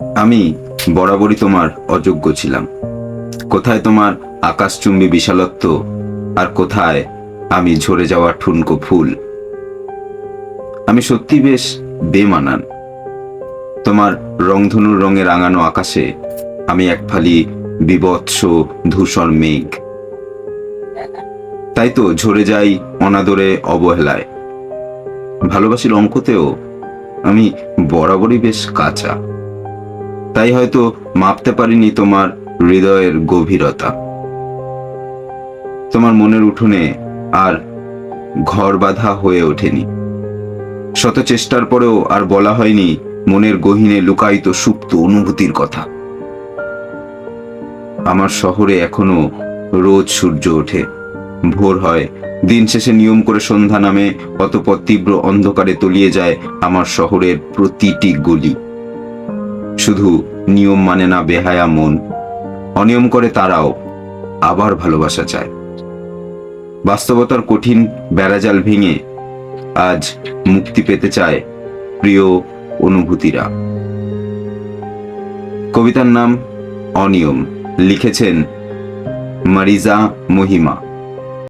আমি বরাবরই তোমার অযোগ্য ছিলাম। কোথায় তোমার আকাশচুম্বী বিশালত্ব আর কোথায় আমি ঝরে যাওয়া ঠুনকো ফুল? আমি সত্যি বেশ বেমানান। তোমার রংধনুর রঙে রাঙানো আকাশে আমি এক ফালি বিবৎস ধূসর মেঘ। তাই তো ঝরে যাই অনাদরে অবহেলায়। ভালোবাসির অঙ্কতেও আমি বরাবরই বেশ কাঁচা। তাই হয়তো মাপতে পারিনি তোমার হৃদয়ের গভীরতা। তোমার মনের উঠোনে আর ঘর বাঁধা হয়ে ওঠেনি। শত চেষ্টার পরেও আর বলা হয়নি মনের গহীনে লুকায়িত সুপ্ত অনুভূতির কথা। আমার শহরে এখনও রোজ সূর্য ওঠে। ভোর হয়, দিন শেষে নিয়ম করে সন্ধ্যা নামে, অতপর তীব্র অন্ধকারে তলিয়ে যায় আমার শহরের প্রতিটি গলি। শুধু নিয়ম মানে না বেহায়া মন। অনিয়ম করে তারাও আবার ভালোবাসা চায়। বাস্তবতার কঠিন বেড়াজাল ভেঙে আজ মুক্তি পেতে চায় প্রিয় অনুভূতিরা। কবিতার নাম অনিয়ম। লিখেছেন মারিজা মহিমা।